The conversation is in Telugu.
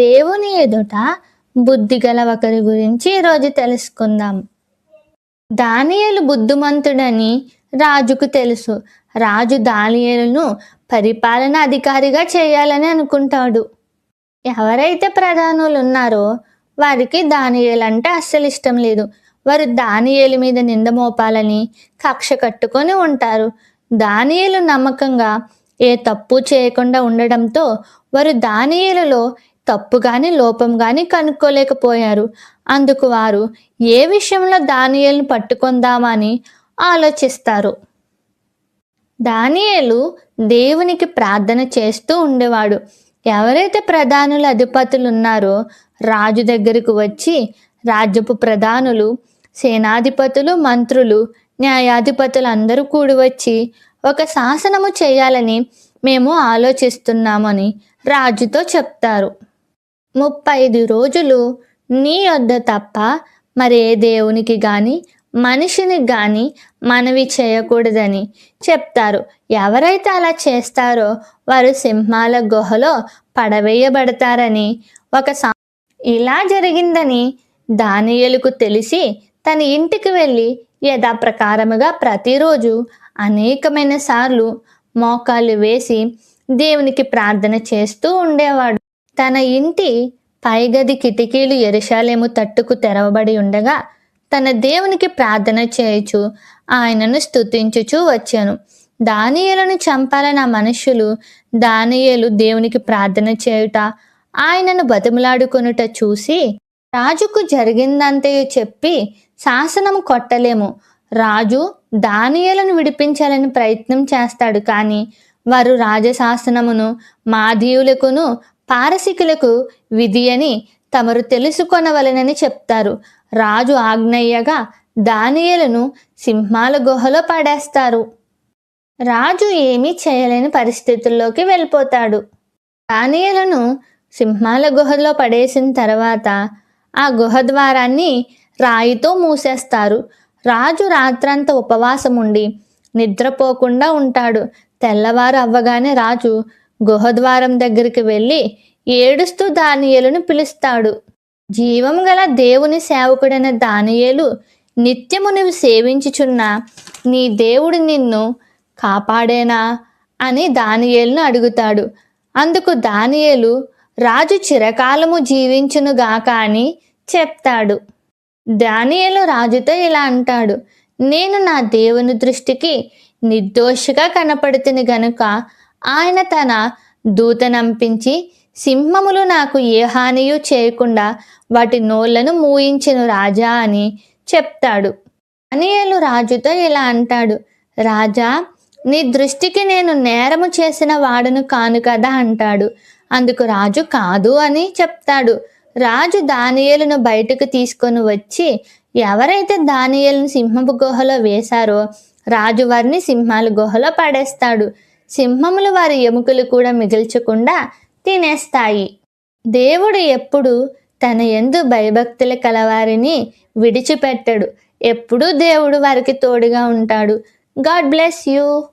దేవుని ఎదుట బుద్ధి గల ఒకరి గురించి ఈరోజు తెలుసుకుందాం. దానియలు బుద్ధిమంతుడని రాజుకు తెలుసు. రాజు దానియలను పరిపాలన అధికారిగా చేయాలని అనుకుంటాడు. ఎవరైతే ప్రధానులు ఉన్నారో వారికి దానియేలు అంటే అస్సలు ఇష్టం లేదు. వారు దానియేలు మీద నింద మోపాలని కక్ష కట్టుకొని ఉంటారు. దానియేలు నమ్మకంగా ఏ తప్పు చేయకుండా ఉండడంతో వారు దానియేలులో తప్పు కానీ లోపం కానీ కనుక్కోలేకపోయారు. అందుకు వారు ఏ విషయంలో దానియేలును పట్టుకుందామని ఆలోచిస్తారు? దానియేలు దేవునికి ప్రార్థన చేస్తూ ఉండేవాడు. ఎవరైతే ప్రధానుల అధిపతులు ఉన్నారో రాజు దగ్గరకు వచ్చి రాజ్యపు ప్రధానులు సేనాధిపతులు మంత్రులు న్యాయాధిపతులు అందరూ కూడి వచ్చి ఒక శాసనము చేయాలని మేము ఆలోచిస్తున్నామని రాజుతో చెప్తారు. ముప్పై ఐదు రోజులు నీ వద్ద తప్ప మరే దేవునికి కానీ మనిషిని కానీ మనవి చేయకూడదని చెప్తారు. ఎవరైతే అలా చేస్తారో వారు సింహాల గుహలో పడవేయబడతారని ఒక సా ఇలా జరిగిందని దానియలకు తెలిసి తన ఇంటికి వెళ్ళి యథాప్రకారముగా ప్రతిరోజు అనేకమైన సార్లు మోకాళ్ళు వేసి దేవునికి ప్రార్థన చేస్తూ ఉండేవాడు. తన ఇంటి పైగది కిటికీలు ఎరుశాలేము తట్టుకు తెరవబడి ఉండగా తన దేవునికి ప్రార్థన చేయుచు ఆయనను స్తుతించుచూ వచ్చాను. దానియేలును చంపాలని ఆ మనుషులు దానియేలు దేవునికి ప్రార్థన చేయుట ఆయనను బతిమలాడుకొనుట చూసి రాజుకు జరిగిందంతే చెప్పి శాసనం కొట్టలేము. రాజు దానియలను విడిపించాలని ప్రయత్నం చేస్తాడు కానీ వారు రాజశాసనమును మాధీయులకును పారసికులకు విధి అని తమరు తెలుసుకొనవలెనని చెప్తారు. రాజు ఆజ్ఞయ్యగా దానియలను సింహాల గుహలో పడేస్తారు. రాజు ఏమీ చేయలేని పరిస్థితుల్లోకి వెళ్ళిపోతాడు. దానియలను సింహాల గుహలో పడేసిన తర్వాత ఆ గుహ ద్వారాన్ని రాయితో మూసేస్తారు. రాజు రాత్రంతా ఉపవాసం ఉండి నిద్రపోకుండా ఉంటాడు. తెల్లవారు అవ్వగానే రాజు గుహద్వారం దగ్గరికి వెళ్ళి ఏడుస్తూ దానియేలును పిలుస్తాడు. జీవం గల దేవుని సేవకుడైన దానియేలు నిత్యము నువ్వు సేవించుచున్న నీ దేవుడు నిన్ను కాపాడేనా? అని దానియేలును అడుగుతాడు. అందుకు దానియేలు రాజు చిరకాలము జీవించునుగాక అని చెప్తాడు. దానియేలు రాజుతో ఇలా అంటాడు. నేను నా దేవుని దృష్టికి నిర్దోషిగా కనపడుతుంది గనుక ఆయన తన దూతనంపించి సింహములు నాకు ఏ హానియు చేయకుండా వాటి నోళ్ళను మూయించెను రాజా అని చెప్తాడు. అనియలు రాజుతో ఇలా అంటాడు రాజా నీ దృష్టికి నేను నేరము చేసిన వాడును కాను కదా అంటాడు. అందుకు రాజు కాదు అని చెప్తాడు. రాజు దానియేలును బయటకు తీసుకొని వచ్చి ఎవరైతే దానియేలును సింహపు గుహలో వేశారో రాజు వారిని సింహాల గుహలో పడేస్తాడు. సింహములు వారి ఎముకలు కూడా మిగిల్చకుండా తినేస్తాయి. దేవుడు ఎప్పుడు తన ఎందు భయభక్తులు కలవారిని విడిచిపెట్టడు. ఎప్పుడూ దేవుడు వారికి తోడుగా ఉంటాడు. God bless you.